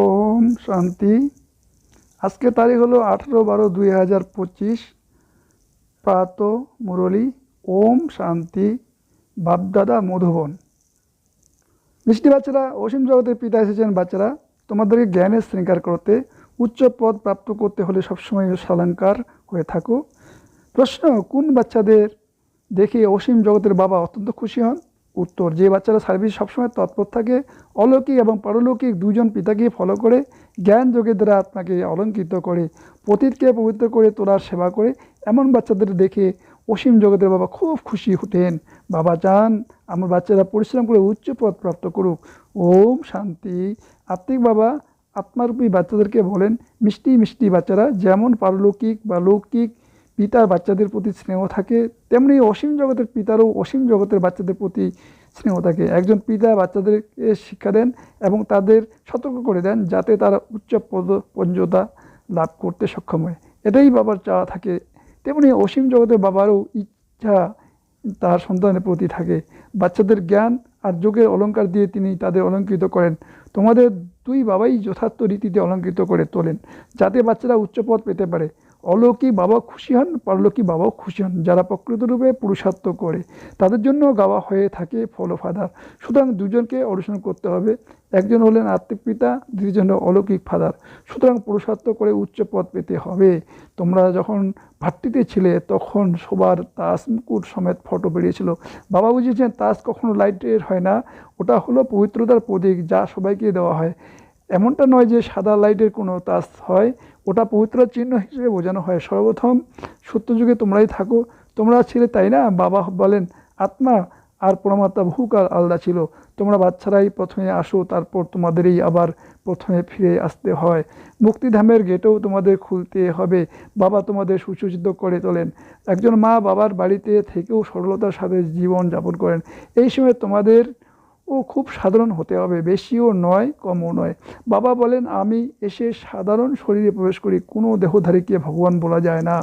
ওম শান্তি। আজকে তারিখ হলো আঠেরো বারো দুই হাজার পঁচিশ। প্রাত মুরলী, ওম শান্তি, বাপদাদা মধুবন। মিষ্টি বাচ্চারা, অসীম জগতের পিতা এসেছেন বাচ্চারা। তোমাদেরকে জ্ঞানের শৃঙ্কার করতে, উচ্চ পদ প্রাপ্ত করতে হলে সবসময় সালঙ্কার হয়ে থাকো। প্রশ্ন, কোন বাচ্চাদের দেখে অসীম জগতের বাবা অত্যন্ত খুশি হন? উত্তর। যে বাচ্চারা সার্ভিস সবসময় তৎপর থাকে, অলৌকিক এবং পারলৌকিক দুজন পিতাকে ফলো করে, জ্ঞান যোগের দ্বারা আত্মাকে অলঙ্কৃত করে, পতীতকে পবিত্র করে তোলার সেবা করে, এমন বাচ্চাদের দেখে অসীম জগতের বাবা খুব খুশি হতেন। বাবা চান আমার বাচ্চারা পরিশ্রম করে উচ্চ পদ প্রাপ্ত করুক। ওম শান্তি। আত্মিক বাবা আত্মারূপী বাচ্চাদেরকে বলেন, মিষ্টি মিষ্টি বাচ্চারা, যেমন পারলৌকিক বা লৌকিক পিতার বাচ্চাদের প্রতি স্নেহ থাকে, তেমনি অসীম জগতের পিতারও অসীম জগতের বাচ্চাদের প্রতি স্নেহ থাকে। একজন পিতা বাচ্চাদেরকে শিক্ষা দেন এবং তাদের সতর্ক করে দেন যাতে তারা উচ্চ পদ, পঞ্জতা লাভ করতে সক্ষম হয়। এটাই বাবার চাওয়া থাকে। তেমনি অসীম জগতের বাবারও ইচ্ছা তার সন্তানের প্রতি থাকে। বাচ্চাদের জ্ঞান আর যোগের অলংকার দিয়ে তিনি তাদের অলঙ্কৃত করেন। তোমাদের দুই বাবাই যথার্থ রীতিতে অলঙ্কৃত করে তোলেন, যাতে বাচ্চারা উচ্চ পদ পেতে পারে। অলৌকিক বাবা খুশি হন, পারলৌকিক বাবাও খুশি হন। যারা প্রকৃতরূপে পুরুষার্থ করে, তাদের জন্য গাওয়া হয়ে থাকে ফলো ফাদার। সুতরাং দুজনকে অনুসরণ করতে হবে। একজন হলেন আত্মিক পিতা দুজন অলৌকিক ফাদার। সুতরাং পুরুষার্থ করে উচ্চ পদ পেতে হবে। তোমরা যখন ভাতৃতে ছিলে, তখন সবার তাস মুকুট সমেত ফটো বেরিয়েছিল। বাবা বুঝিয়েছেন তাস কখনো লাইটের হয় না। ওটা হলো পবিত্রতার প্রতীক যা সবাইকে দেওয়া হয়। এমনটা নয় যে সাদা লাইটের কোনো তাস হয়, ওটা পবিত্রতার চিহ্ন হিসেবে বোঝানো হয়। সর্বপ্রথম সত্যযুগে তোমরাই থাকো। তোমরা ছিলে তাই না? বাবা বলেন, আত্মা আর পরমাত্মা বহুকাল আলাদা ছিল। তোমরা বাচ্চারাই প্রথমে আসো, তারপর তোমাদেরই আবার প্রথমে ফিরে আসতে হয়। মুক্তিধামের গেটেও তোমাদের খুলতে হবে। বাবা তোমাদের সুসজ্জিত করে তোলেন। একজন মা বাবার বাড়িতে থেকেও সরলতার সাথে জীবন যাপন করেন। এই সময় তোমাদের ও খুব সাধারণ হতে হবে, বেশিও নয়, কমও নয়। বাবা বলেন, আমি এসে সাধারণ শরীরে প্রবেশ করি, কোনো দেহধারীকে ভগবান বলা যায় না।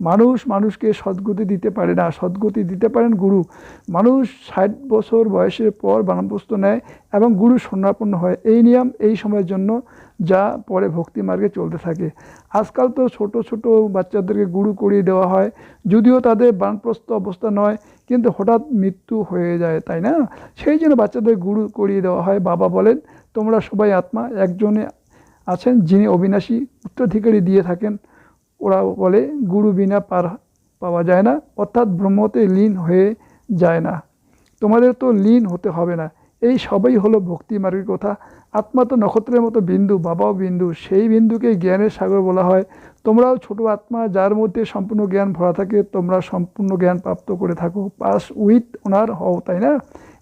মানুষ মানুষকে সদ্গতি দিতে পারে না। সদ্গতি দিতে পারেন গুরু। মানুষ ষাট বছর বয়সের পর বানপ্রস্ত নেয় এবং গুরু সন্ন্যাপন্ন হয়। এই নিয়ম এই সময়ের জন্য যা পরে ভক্তি মার্গে চলতে থাকে। আজকাল তো ছোট ছোট বাচ্চাদেরকে গুরু করিয়ে দেওয়া হয়। যদিও তাদের বানপ্রস্ত অবস্থা নয় কিন্তু হঠাৎ মৃত্যু হয়ে যায়, তাই না? সেই জন্য বাচ্চাদের গুরু করিয়ে দেওয়া হয়। বাবা বলেন, তোমরা সবাই আত্মা, একজনে আছেন যিনি অবিনাশী উত্তরাধিকারী দিয়ে থাকেন। ওরা বলে, গুরু বিনা পার পাওয়া যায় না, অর্থাৎ ব্রহ্মতে লীন হয়ে যায় না। তোমাদের তো লীন হতে হবে না। এই সবই হলো ভক্তি মার্গের কথা। আত্মা তো নক্ষত্রের মতো বিন্দু, বাবাও বিন্দু, সেই বিন্দুকে জ্ঞানের সাগর বলা হয়। তোমরাও ছোট আত্মা, যার মধ্যে সম্পূর্ণ জ্ঞান ভরা থাকে, তোমরা সম্পূর্ণ জ্ঞান প্রাপ্ত করে থাকো। পাস উইথ ওনার হও, তাই না?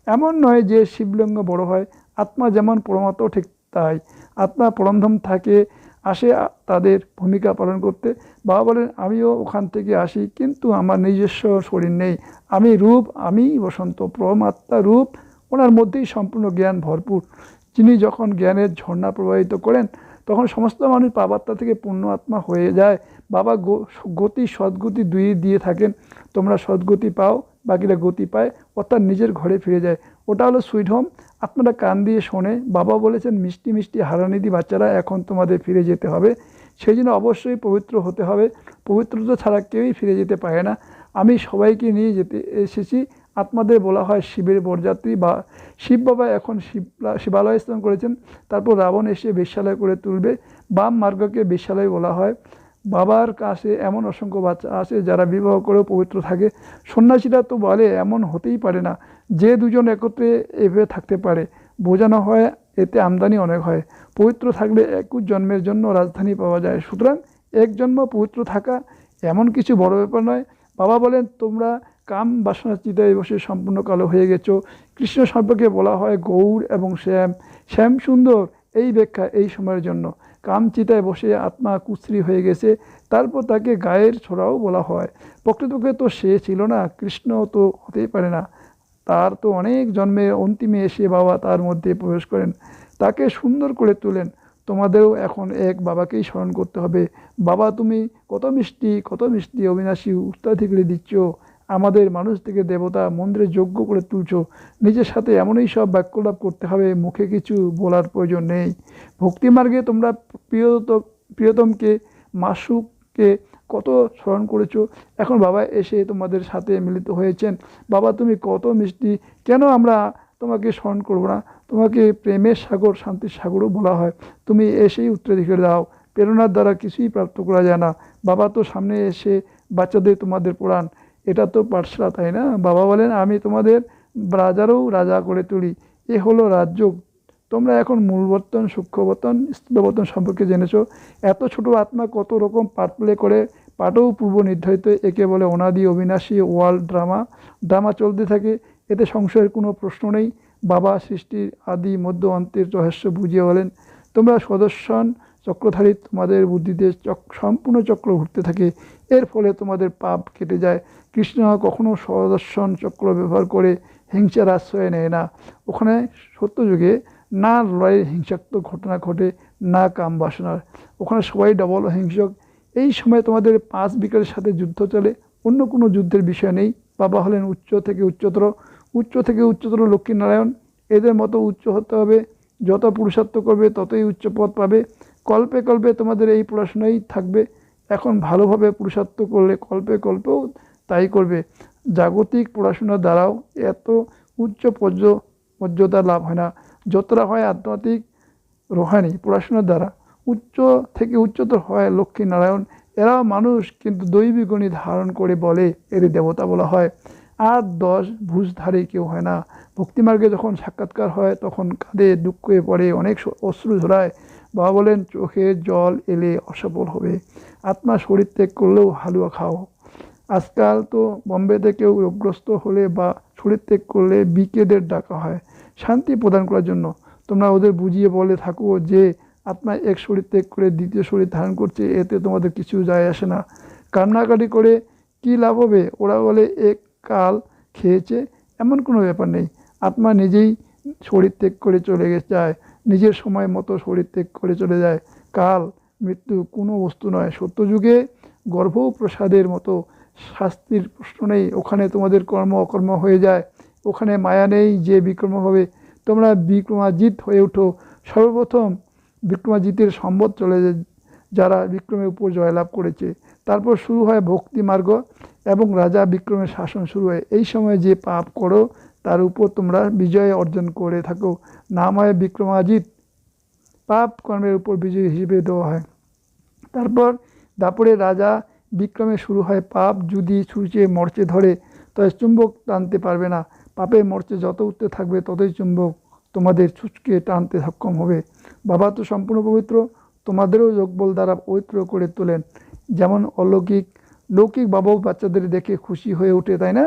এমন নয় যে শিবলিঙ্গ বড় হয়। আত্মা যেমন পরমাত্ম, ঠিক তাই। আত্মা পরমধাম থাকে, আসে তাদের ভূমিকা পালন করতে। বাবা বলেন, আমিও ওখান থেকে আসি, কিন্তু আমার নিজস্ব শরীর নেই। আমি রূপ, আমি বসন্ত, পরমাত্মা রূপ ওনার মধ্যেই সম্পূর্ণ জ্ঞান ভরপুর। যিনি যখন জ্ঞানের ঝর্ণা প্রবাহিত করেন, তখন সমস্ত মানুষ পাবাত্মা থেকে পূর্ণ আত্মা হয়ে যায়। বাবা গতি, সদ্গতি দুই দিয়ে থাকেন। তোমরা সদ্গতি পাও, বাকিরা গতি পায়, অর্থাৎ নিজের ঘরে ফিরে যায়। ওটা হলো সুইট হোম। আপনারা কান দিয়ে শোনে। বাবা বলেছেন, মিষ্টি মিষ্টি হারানিধি বাচ্চারা এখন তোমাদের ফিরে যেতে হবে। সেই জন্য অবশ্যই পবিত্র হতে হবে। পবিত্রতা ছাড়া কেউই ফিরে যেতে পারে না। আমি সবাইকে নিয়ে যেতে এসেছি। আত্মাদের বলা হয় শিবের বরযাত্রী বা শিব বাবা এখন শিব শিবালয় স্থান করেছেন। তারপর রাবণ এসে বেশ্যালয় করে তুলবে। বাম মার্গকে বেশ্যালয় বলা হয়। বাবার কাছে এমন অসংখ্য বাচ্চা আছে যারা বিবাহ করেও পবিত্র থাকে। সন্ন্যাসীরা তো বলে, এমন হতেই পারে না। যে দুজন একত্রে এভাবে থাকতে পারে, বোঝানো হয় এতে আমদানি অনেক হয়। পবিত্র থাকলে একুশ জন্মের জন্য রাজধানী পাওয়া যায়। সুতরাং এক জন্ম পবিত্র থাকা এমন কিছু বড় ব্যাপার নয়। বাবা বলেন, তোমরা কাম বাসনা চিতায় বসে সম্পূর্ণ কালো হয়ে গেছ। কৃষ্ণ সম্পর্কে বলা হয় গৌর এবং শ্যাম। শ্যাম সুন্দর, এই ব্যাখ্যা এই সময়ের জন্য। কাম চিতায় বসে আত্মা কুশ্রী হয়ে গেছে, তারপর তাকে গায়ের ছোড়াও বলা হয়। প্রকৃতপক্ষে তো সে ছিল না, কৃষ্ণ তো হতেই পারে না। তার তো অনেক জন্মের অন্তিমে এসে বাবা তার মধ্যে প্রবেশ করেন। তাকে সুন্দর করে তোলেন। তোমাদেরও এখন এক বাবাকেই স্মরণ করতে হবে। বাবা, তুমি কত মিষ্টি কত মিষ্টি অবিনাশী উত্তরাধিকারী দিচ্ছ। আমাদের মানুষ থেকে দেবতা মন্দিরে যোগ্য করে তুলছো। নিজের সাথে এমনই সব বাক্যলাপ করতে হবে, মুখে কিছু বলার প্রয়োজন নেই। ভক্তিমার্গে তোমরা প্রিয়ত, প্রিয়তমকে মাসুককে কত স্মরণ করেছ? এখন বাবা এসে তোমাদের সাথে মিলিত হয়েছেন। বাবা, তুমি কত মিষ্টি, কেন আমরা তোমাকে স্মরণ করব না? তোমাকে প্রেমের সাগর, শান্তির সাগরও বলা হয়। তুমি এসেই উত্তরাধিকার দাও। প্রেরণার দ্বারা কিছুই প্রাপ্ত করা যায় না। বাবা তো সামনে এসে বাচ্চাদের তোমাদের পড়ান। এটা তো পাঠশালা, তাই না? বাবা বলেন, আমি তোমাদের রাজারও রাজা করে তুলি। এ হলো রাজ্য তোমরা এখন মূলবর্তন সূক্ষ্মবর্তন স্থূলবর্তন সম্পর্কে জেনেছো। এত ছোট আত্মা কত রকম পার্ট প্লে করে। পাঠও পূর্ব নির্ধারিত, একে বলে অনাদি, অবিনাশী, ওয়ার্ল্ড ড্রামা। ড্রামা চলতে থাকে, এতে সংশয়ের কোনো প্রশ্ন নেই। বাবা সৃষ্টির আদি মধ্য অন্তের রহস্য বুঝিয়ে বলেন, তোমরা সদস্যন চক্রধারী তোমাদের বুদ্ধিতে চক, সম্পূর্ণ চক্র ঘুরতে থাকে। এর ফলে তোমাদের পাপ কেটে যায়। কৃষ্ণ কখনো সদর্শন চক্র ব্যবহার করে হিংসার আশ্রয় নেয় না। ওখানে সত্যযুগে না লড়াইয়ের হিংসাত্মক ঘটনা ঘটে, না কাম বাসনার। ওখানে সবাই ডবল হিংসক এই সময় তোমাদের পাঁচ বিকারের সাথে যুদ্ধ চলে। অন্য কোনো যুদ্ধের বিষয় নেই। বাবা হলেন উচ্চ থেকে উচ্চতর। উচ্চ থেকে উচ্চতর লক্ষ্মীনারায়ণ। এদের মতো উচ্চ হতে হবে। যত পুরুষার্থ করবে, ততই উচ্চ পদ পাবে। কল্পে কল্পে তোমাদের এই পড়াশোনাই থাকবে। এখন ভালোভাবে পুরুষার্থ করলে কল্পে কল্পেও তাই করবে। জাগতিক পড়াশোনার দ্বারাও এত উচ্চ পর্যতা লাভ হয় না। যতটা হয় আধ্যাত্মিক রোহানি পড়াশোনার দ্বারা। উচ্চ থেকে উচ্চতর হয় লক্ষ্মী নারায়ণ এরাও মানুষ কিন্তু দৈবিক গণিত ধারণ করে বলে এর দেবতা বলা হয়। আর দশ ভুজধারী কেউ হয় না। ভক্তিমার্গে যখন সাক্ষাৎকার হয়, তখন কাঁদে দুঃখে পড়ে, অনেক অশ্রু ঝরায়। বাবা বলেন চোখে জল এলে অসফল হবে। আত্মা শরীর ত্যাগ করলেও হালুয়া খাও। আজকাল তো বম্বেতে কেউ রোগগ্রস্ত হলে বা শরীর ত্যাগ করলে বিকেদের ডাকা হয়। শান্তি প্রদান করার জন্য। তোমরা ওদের বুঝিয়ে বলে থাকো যে, আত্মা এক শরীর ত্যাগ করে দ্বিতীয় শরীর ধারণ করছে, এতে তোমাদের কিছু যায় আসে না। কান্নাকাটি করে কি লাভ হবে? ওরা বলে, এক কাল খেয়েছে, এমন কোনো ব্যাপার নেই। আত্মা নিজেই শরীর ত্যাগ করে চলে যায় নিজের সময় মতো শরীর ত্যাগ করে চলে যায়। কাল মৃত্যু কোনো বস্তু নয়। সত্যযুগে গর্ভ প্রসাদের মতো শাস্তির প্রশ্ন নেই। ওখানে তোমাদের কর্ম অকর্ম হয়ে যায়। ওখানে মায়া নেই যে বিক্রম হবে। তোমরা বিক্রমাজিৎ হয়ে ওঠো। সর্বপ্রথম বিক্রমাজিতের সম্বত চলে যায়, যারা বিক্রমের উপর জয়লাভ করেছে। তারপর শুরু হয় ভক্তি মার্গ এবং রাজা বিক্রমের শাসন শুরু হয়। এই সময় যে পাপ করো তার উপর তোমরা বিজয় অর্জন করে থাকো। নাম হয় বিক্রমাজিৎ পাপ কর্মের উপর বিজয় হিসেবে দেওয়া হয়। তারপর দাপরে রাজা বিক্রমে শুরু হয় পাপ। যদি সূর্যে মরচে ধরে, তবে চুম্বক টানতে পারবে না। পাপের মরচে যত উঠতে থাকবে, ততই চুম্বক তোমাদের ছুচকে টানতে সক্ষম হবে। বাবা তো সম্পূর্ণ পবিত্র, তোমাদেরও যোগবল দ্বারা পবিত্র করে তোলেন। যেমন অলৌকিক, লৌকিক বাবাও বাচ্চাদের দেখে খুশি হয়ে ওঠে, তাই না?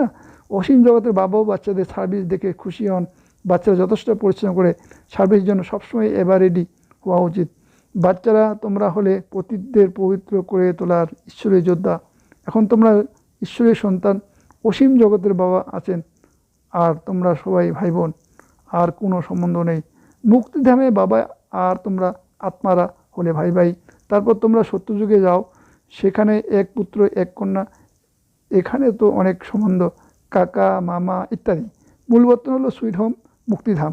অসীম জগতের বাবাও বাচ্চাদের সার্ভিস দেখে খুশি হন। বাচ্চারা যথেষ্ট পরিশ্রম করে সার্ভিসের জন্য সবসময় এবার রেডি হওয়া উচিত। বাচ্চারা তোমরা হলে পতিতদের পবিত্র করে তোলার ঈশ্বরের যোদ্ধা। এখন তোমরা ঈশ্বরের সন্তান, অসীম জগতের বাবা আছেন আর তোমরা সবাই ভাই বোন আর কোনো সম্বন্ধ নেই। মুক্তিধামে বাবা আর তোমরা আত্মারা হলে ভাই ভাই তারপর তোমরা সত্যযুগে যাও, সেখানে এক পুত্র, এক কন্যা, এখানে তো অনেক সম্বন্ধ। কাকা, মামা ইত্যাদি। মূল বর্তমান হলো সুইট হোম, মুক্তিধাম।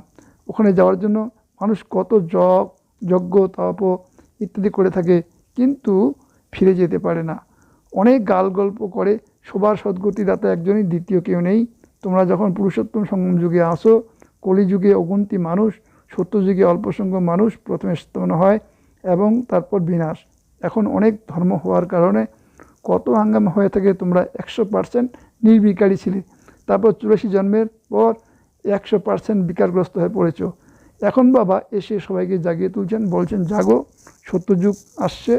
ওখানে যাওয়ার জন্য মানুষ কত জগ যজ্ঞ, তপ ইত্যাদি করে থাকে, কিন্তু ফিরে যেতে পারে না। অনেক গাল গল্প করে, সবার সদ্গতিদাতা একজনই, দ্বিতীয় কেউ নেই। তোমরা যখন পুরুষোত্তম সঙ্গম যুগে আসো, কলিযুগে অগুন্তি মানুষ, সত্যযুগে অল্প সংখ্যক মানুষ প্রথমে স্থাপন হয় এবং তারপর বিনাশ। এখন অনেক ধর্ম হওয়ার কারণে কত হাঙ্গামা হয়ে থাকে তোমরা একশো পার্সেন্ট নির্বিকারী ছিলে। তারপর চুরাশি জন্মের পর একশো পার্সেন্ট বিকারগ্রস্ত হয়ে পড়েছ। এখন বাবা এসে সবাইকে জাগিয়ে তুলছেন, বলছেন, জাগো সত্যযুগ আসছে।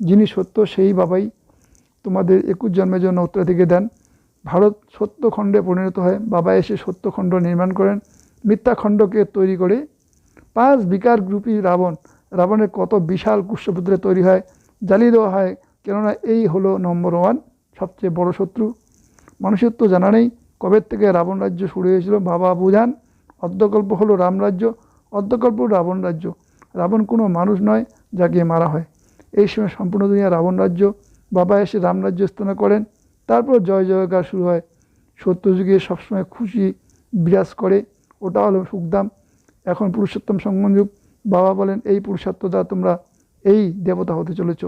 যিনি সত্য, সেই বাবাই তোমাদের একুশ জন্মের জন্য উত্তরাধিকার দেন। ভারত সত্যখণ্ডে পরিণত হয় বাবা এসে সত্যখণ্ড নির্মাণ করেন। মিথ্যাখণ্ডকে তৈরি করে পাঁচ বিকার গ্রুপই রাবণ, রাবণের কত বিশাল কুষ্ঠপুত্রে তৈরি হয়, জ্বালিয়ে দেওয়া হয়। কেননা এই হলো নম্বর ওয়ান সবচেয়ে বড় শত্রু। মানুষের তো জানা নেই। কবে থেকে রাবণ রাজ্য শুরু হয়েছিল? বাবা বুঝান অর্ধকল্প হলো রাম রাজ্য, অর্ধকল্প রাবণ রাজ্য। রাবণ কোনো মানুষ নয় যাকে মারা হয়। এই সময় সম্পূর্ণ দুনিয়া রাবণ রাজ্য। বাবা এসে রাম রাজ্য স্থাপনা করেন। তারপর জয় জয়কার শুরু হয়। সত্যযুগে সবসময় খুশি বিরাজ করে। ওটা হলো সুখদাম এখন পুরুষোত্তম সঙ্গম যুগ। বাবা বলেন, এই পুরুষার্থতা তোমরা এই দেবতা হতে চলেছ।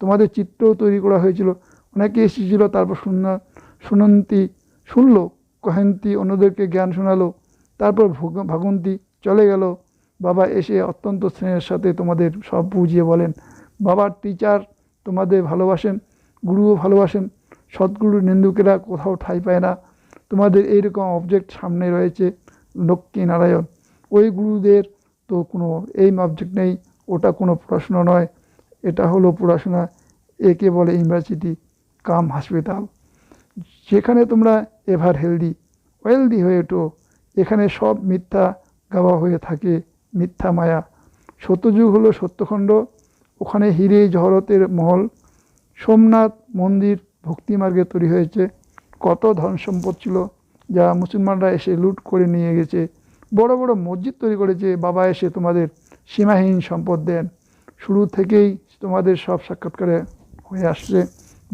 তোমাদের চিত্রও তৈরি করা হয়েছিল। অনেকে এসেছিল, তারপর শুননা শুনন্তি, শুনলো, কহেন্তি, অন্যদেরকে জ্ঞান শোনালো, তারপর ভগ- ভাগন্তি চলে গেল। বাবা এসে অত্যন্ত স্নেহের সাথে তোমাদের সব বুঝিয়ে বলেন বাবার টিচার তোমাদের ভালোবাসেন, গুরুও ভালোবাসেন, সদ্গুরু নিন্দুকেরা কোথাও ঠাঁই পায় না। তোমাদের এইরকম অবজেক্ট সামনে রয়েছে, লক্ষ্মী নারায়ণ। ওই গুরুদের তো কোনো এই অবজেক্ট নেই, ওটা কোনো পড়াশোনা নয়, এটা হলো পড়াশোনা, একে বলে ইউনিভার্সিটি, কাম হাসপাতাল। যেখানে তোমরা এভার হেলদি, ওয়েলদি হয়ে ওঠো, এখানে সব মিথ্যা গাওয়া হয়ে থাকে, মিথ্যা মায়া। সত্যযুগ হলো সত্যখণ্ড, ওখানে হিরে জহরতের মহল, সোমনাথ মন্দির ভক্তিমার্গে তৈরি হয়েছে। কত ধন সম্পদ ছিল যা মুসলমানরা এসে লুট করে নিয়ে গেছে। বড় বড় মসজিদ তৈরি করেছে, বাবা এসে তোমাদের সীমাহীন সম্পদ দেন। শুরু থেকেই তোমাদের সব সাক্ষাৎকারে হয়ে আসছে।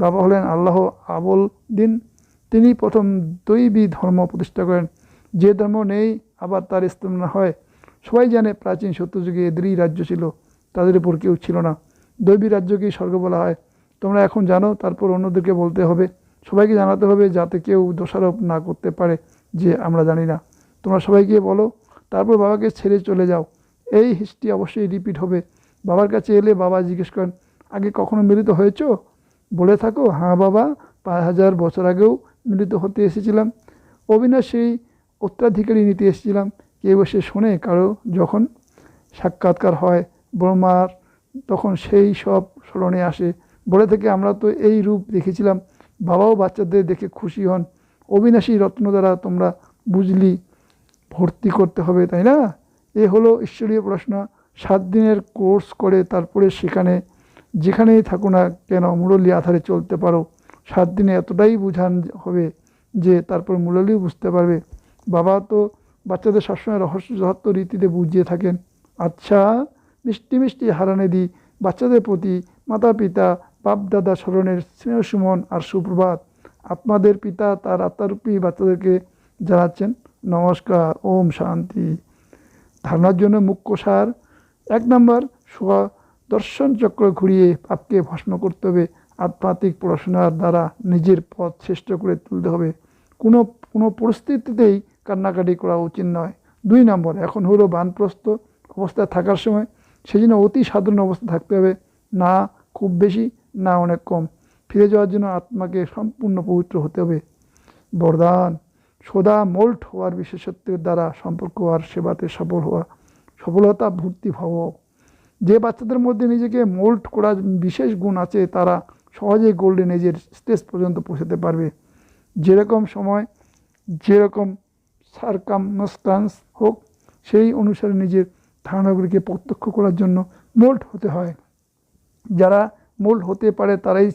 বাবা হলেন আল্লাহ আবল দিন। তিনি প্রথম দৈবী ধর্ম প্রতিষ্ঠা করেন। যে ধর্ম নেই, আবার তার স্থাপনা হয়। সবাই জানে প্রাচীন সত্যযুগে এদেরই রাজ্য ছিল, তাদের উপর কেউ ছিল না। দৈবী রাজ্যকেই স্বর্গ বলা হয়। তোমরা এখন জানো, তারপর অন্যদেরকে বলতে হবে। সবাইকে জানাতে হবে যাতে কেউ দোষারোপ না করতে পারে, যে আমরা জানি না। তোমরা সবাই গিয়ে বলো, তারপর বাবাকে ছেড়ে চলে যাও। এই হিস্ট্রি অবশ্যই রিপিট হবে। বাবার কাছে এলে বাবা জিজ্ঞেস করেন, আগে কখনো মিলিত হয়েছো? বলে থাকো হ্যাঁ বাবা, পাঁচ হাজার বছর আগেও মিলিত হতে এসেছিলাম। অবিনাশী উত্তরাধিকারী নিতে এসেছিলাম। কেউ এসে শোনে কারও যখন সাক্ষাৎকার হয় ব্রহ্মার, তখন সেই সব স্মরণে আসে। বলে থেকে, আমরা তো এই রূপ দেখেছিলাম। বাবাও বাচ্চাদের দেখে খুশি হন। অবিনাশী রত্ন দ্বারা তোমরা বুঝলি ভর্তি করতে হবে, তাই না? এ হলো ঈশ্বরীয় পড়াশোনা সাত দিনের কোর্স করে তারপরে সেখানে, যেখানেই থাকো না কেন, মুরলী আধারে চলতে পারো। সাত দিনে এতটাই বুঝান হবে যে তারপর মুরলীও বুঝতে পারবে। বাবা তো বাচ্চাদের সবসময় রহস্য যথার্থ রীতিতে বুঝিয়ে থাকেন। আচ্ছা মিষ্টি মিষ্টি হারানে দি বাচ্চাদের প্রতি মাতা পিতা বাপ দাদা স্মরণের স্নেহ সুমন আর সুপ্রভাত। আপনাদের পিতা তার আত্মারূপী বাচ্চাদেরকে জানাচ্ছেন। নমস্কার, ওম শান্তি। ধারণার জন্য মুখ্য সার এক নম্বর সোয়া দর্শন চক্র ঘুরিয়ে পাপকে ভস্ম করতে হবে। আধ্যাত্মিক পড়াশোনার দ্বারা নিজের পথ শ্রেষ্ঠ করে তুলতে হবে। কোনো কোনো পরিস্থিতিতেই কান্নাকাটি করা উচিত নয়। দুই নম্বর, এখন হলো বানপ্রস্ত অবস্থায় থাকার সময়। সেই জন্য অতি সাধারণ অবস্থা থাকতে হবে। না খুব বেশি, না অনেক কম। ফিরে যাওয়ার জন্য আত্মাকে সম্পূর্ণ পবিত্র হতে হবে। বরদান, সদা মোল্ট হওয়ার বিশেষত্বের দ্বারা সম্পর্ক আর সেবাতে সফল হওয়া, সফলতা ভর্তি ভাব যে বাচ্চাদের মধ্যে নিজেকে মোল্ট করার বিশেষ গুণ আছে, তারা সহজেই গোল্ডেন এজের স্টেজ পর্যন্ত পৌঁছাতে পারবে। যেরকম সময়, যেরকম সারকামস্টান্স হোক, সেই অনুসারে নিজের ধারণাগুলিকে প্রত্যক্ষ করার জন্য মোল্ড হতে হয়। যারা মোল্ড হতে পারে, তারাই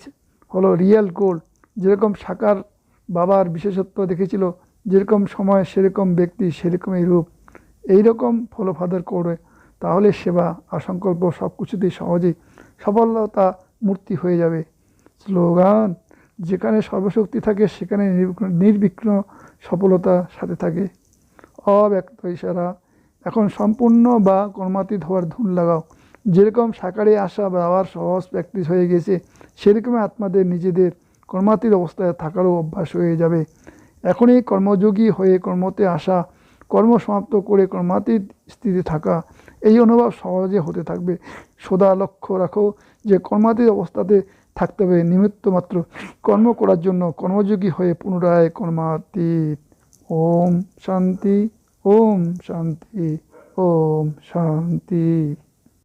হলো রিয়েল গোল্ড যেরকম সাকার বাবার বিশেষত্ব দেখেছিল, যেরকম সময় সেরকম ব্যক্তি, সেরকমই রূপ। এই রকম ফলো ফাদার করে, তাহলে সেবা আর সংকল্প সব কিছুতেই সহজেই সফলতা, মূর্তি হয়ে যাবে। স্লোগান, যেখানে সর্বশক্তি থাকে, সেখানে নির্বিঘ্ন- সফলতা সাথে থাকে। অব্যক্ত ইশারা, এখন সম্পূর্ণ বা কর্মাতীত হওয়ার ধুন লাগাও। যেরকম সাকারে আসা বা আবার সহজ প্র্যাকটিস হয়ে গেছে, সেরকমই আত্মাদের, নিজেদের কর্মাতীত অবস্থায় থাকারও অভ্যাস হয়ে যাবে। এখনই কর্মযোগী হয়ে কর্মতে আসা, কর্ম সমাপ্ত করে কর্মাতীত স্থিতি থাকা, এই অনুভব সহজে হতে থাকবে। সদা লক্ষ্য রাখো যে কর্মাতীত অবস্থাতে থাকতে হবে। নিমিত্ত মাত্র কর্ম করার জন্য কর্মযোগী হয়ে পুনরায় কর্মাতীত। ওম শান্তি ওম শান্তি ওম শান্তি।